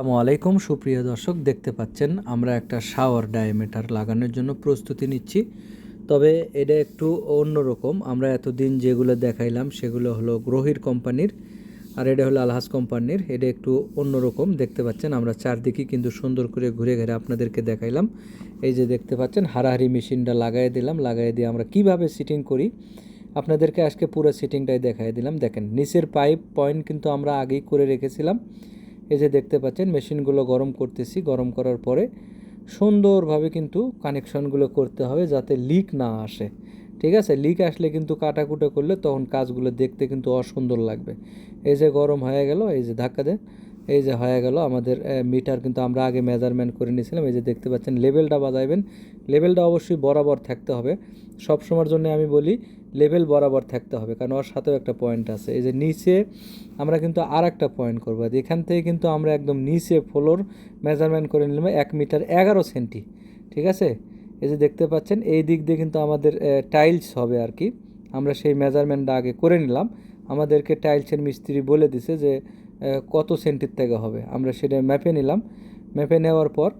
আসসালামু আলাইকুম, সুপ্রিয় দর্শক, দেখতে পাচ্ছেন আমরা একটা শাওয়ার ডায়ামিটার লাগানোর জন্য প্রস্তুতি নিচ্ছি। তবে এটা একটু অন্যরকম, আমরা এতদিন যেগুলো দেখাইলাম সেগুলো হলো গ্রহির কোম্পানির আর এটা হলো আলহাস কোম্পানির, এটা একটু অন্যরকম, দেখতে পাচ্ছেন আমরা চারদিকে কিন্তু সুন্দর করে ঘুরে ঘুরে আপনাদেরকে দেখাইলাম। এই যে দেখতে পাচ্ছেন, হারাহারি মেশিনটা লাগাই দিলাম, লাগাই দিয়ে আমরা কীভাবে সিটিং করি, আপনাদেরকে আজকে পুরো সিটিংটাই দেখাই দিলাম। দেখেন, নিচের পাইপ পয়েন্ট কিন্তু আমরা আগেই করে রেখেছিলাম। এই যে দেখতে পাচ্ছেন, মেশিনগুলো গরম করতেছি। গরম করার পরে সুন্দরভাবে কিন্তু কানেকশনগুলো করতে হবে যাতে লিক না আসে। ঠিক আছে? লিক আসলে কিন্তু কাটাকুটো করলে তখন কাজগুলো দেখতে কিন্তু অসুন্দর লাগবে। এই যে গরম হয়ে গেল, এই যে ধাক্কা দেন, এই যে হয়ে গেল। আমাদের মিটার কিন্তু আমরা আগে মেজারমেন্ট করে নিয়েছিলাম। এই যে দেখতে পাচ্ছেন লেভেলটা বাজাইবেন। লেভেলটা অবশ্যই বরাবর থাকতে হবে। সব সময়ের জন্য আমি বলি লেভেল বরাবর থাকতে হবে, কারণ ওর সাথেও একটা পয়েন্ট আছে। এই যে নিচে আমরা কিন্তু আর একটা পয়েন্ট করব এখান থেকে কিন্তু আমরা একদম নিচে ফ্লোর মেজারমেন্ট করে নিলাম এক মিটার এগারো সেন্টি ঠিক আছে? এই যে দেখতে পাচ্ছেন, এই দিক দিয়ে কিন্তু আমাদের টাইলস হবে আর কি। আমরা সেই মেজারমেন্টটা আগে করে নিলাম। আমাদেরকে টাইলসের মিস্ত্রি বলে দিছে যে কত সেন্টির থেকে হবে। আমরা সেটা ম্যাপে নিলাম। ম্যাপে নেওয়ার পর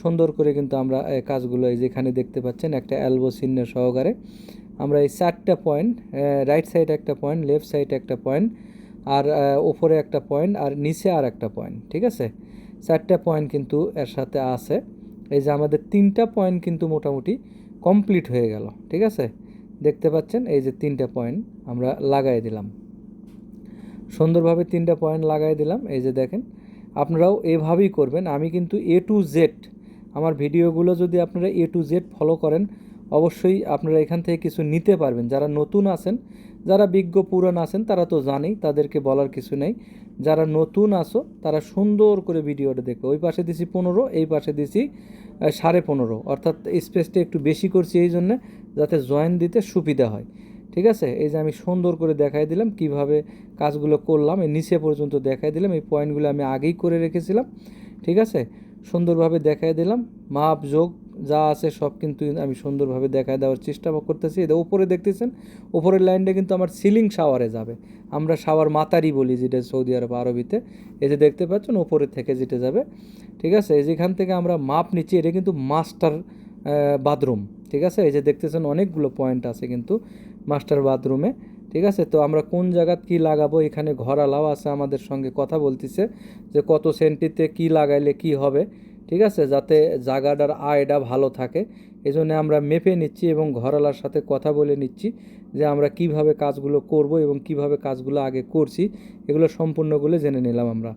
সুন্দর করে কিন্তু আমরা কাজগুলো এই যেখানে দেখতে পাচ্ছেন, একটা অ্যালবো চিহ্ন সহকারে আমরা এই চারটা পয়েন্ট রাইট সাইডে একটা পয়েন্ট লেফট সাইডে একটা পয়েন্ট আর ওপরে একটা পয়েন্ট আর নিচে আর একটা পয়েন্ট ঠিক আছে? চারটা পয়েন্ট কিন্তু এর সাথে আছে। এই যে আমাদের তিনটা পয়েন্ট কিন্তু মোটামুটি কমপ্লিট হয়ে গেল, ঠিক আছে? দেখতে পাচ্ছেন? এই যে তিনটা পয়েন্ট আমরা লাগাই দিলাম। সুন্দরভাবে তিনটা পয়েন্ট লাগাই দিলাম। এই যে দেখেন, আপনারাও এভাবেই করবেন। আমি কিন্তু এ টু জেড আমার ভিডিওগুলো যদি আপনারা এ টু জেড ফলো করেন অবশ্যই আপনারা এখান থেকে কিছু নিতে পারবেন। যারা নতুন আছেন, যারা বিজ্ঞ পুরাণ আছেন, তারা তো জানেই, তাদেরকে বলার কিছু নেই। যারা নতুন আসো তারা সুন্দর করে ভিডিওটা দেখো। ওই পাশে দিছি পনেরো, এই পাশে দিছি সাড়ে পনেরো। অর্থাৎ স্পেসটা একটু বেশি করছি এই জন্যে, যাতে জয়েন দিতে সুবিধা হয়। ঠিক আছে? এই যে আমি সুন্দর করে দেখাই দিলাম, কীভাবে কাজগুলো করলাম। এই নিচে পর্যন্ত দেখাই দিলাম। এই পয়েন্টগুলো আমি আগেই করে রেখেছিলাম। ঠিক আছে? সুন্দরভাবে দেখাই দিলাম। মাপ যোগ যা আছে সব কিন্তু আমি সুন্দরভাবে দেখায় দেওয়ার চেষ্টা করতেছি। এটা উপরে দেখতেছেন, উপরের লাইনটা কিন্তু আমার সিলিং শাওয়ারে যাবে। আমরা শাওয়ার মাতারি বলি যেটা সৌদি আরব আরবিতে। এই যে দেখতে পাচ্ছেন, উপরে থেকে যেটা যাবে। ঠিক আছে? যেখান থেকে আমরা মাপ নিচ্ছি, এটা কিন্তু মাস্টার বাথরুম। ঠিক আছে? এই যে দেখতেছেন, অনেকগুলো পয়েন্ট আছে কিন্তু মাস্টার বাথরুমে। ঠিক আছে? তো আমরা কোন জায়গাত কি লাগাবো? এখানে ঘর আলাও আছে আমাদের সঙ্গে কথা বলতেছে যে কত সেন্টিতে কি লাগাইলে কি হবে? ঠিক আছে? যাতে জায়গাটার আয়টা ভালো থাকে। এই জন্য আমরা মেপে নিচ্ছি এবং ঘরালার সাথে কথা বলে নিচ্ছি যে আমরা কীভাবে কাজগুলো করব এবং কীভাবে কাজগুলো আগে করছি। এগুলো সম্পূর্ণগুলো জেনে নিলাম আমরা।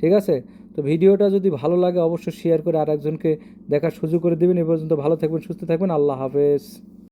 ঠিক আছে? তো ভিডিওটা যদি ভালো লাগে অবশ্যই শেয়ার করে আর একজনকে দেখার সুযোগ করে দেবেন। এ পর্যন্ত ভালো থাকবেন, সুস্থ থাকবেন। আল্লাহ হাফেজ।